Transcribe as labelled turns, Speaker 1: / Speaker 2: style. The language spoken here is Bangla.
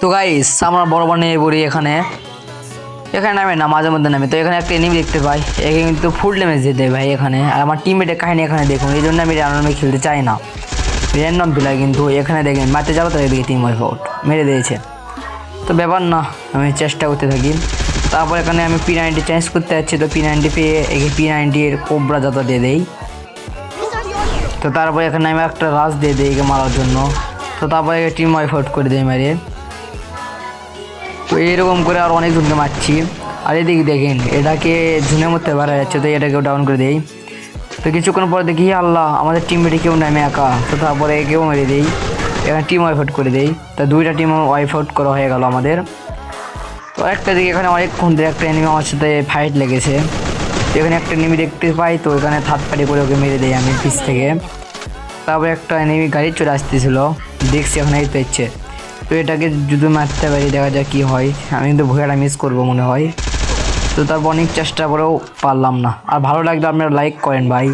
Speaker 1: তো গাইস আমরা বড় বড় নেমে পড়ি এখানে। এখানে নামে না, মাঝে মধ্যে নামে। তো এখানে একটা এনিমি দেখতে পাই। একে কিন্তু ফুল ড্যামেজ দেয় ভাই এখানে। আর আমার টিমমেটের কাহিনী এখানে দেখুন। এই জন্য আমি র্যান্ডমে খেলতে চাই না। র্যান্ডম প্লেয়ার কিন্তু। এখানে দেখেন, মারতে যাব তো এদিকে টিম ওয়াইফ আউট মেরে দিয়েছে। তো ব্যাপার না, আমি চেষ্টা করতে থাকি। তারপর এখানে আমি পি নাইনটি চেঞ্জ করতে যাচ্ছি। তো পি নাইনটি পেয়ে একে পি নাইনটি এর কোবরা যত দিয়ে দেই। তো তারপর এখানে আমি একটা রাস দিয়ে দিই একে মারার জন্য। তো তারপরে টিম ওয়াইফ আউট করে দিই মারিয়ে। তো এইরকম করে আর অনেক জনকে মারছি। আর এদিকে দেখেন, এটাকে ঝুনের মধ্যে বাড়া যাচ্ছে, তো এটাকেও ডাউন করে দেই। তো কিছুক্ষণ পরে দেখি আল্লাহ, আমাদের টিম মেটে কেউ নামে একা। তো তারপরে কেউ মেরে দিই। এখানে টিম ওয়াইফ আউট করে দেই। তো দুইটা টিম ওয়াইফ আউট করা হয়ে গেল আমাদের। তো একটা দিকে এখানে অনেকক্ষণ ধরে একটা এনিমি আমার সাথে ফাইট লেগেছে। তো এখানে একটা এনিমি দেখতে পাই, তো এখানে থার্ড পার্টি করে ওকে মেরে দেই আমি পিস থেকে। তারপরে একটা এনিমি গাড়ি চলে আসতেছিল। দেখছি এখন এই পেয়েছে তো এটাকে যদি মারতে পারি, দেখা যাক কী হয়। আমি কিন্তু ভুয়াটা মিস করব মনে হয়। তো তারপর অনেক চেষ্টা করেও পারলাম না। আর ভালো লাগলে আপনারা লাইক করেন ভাই।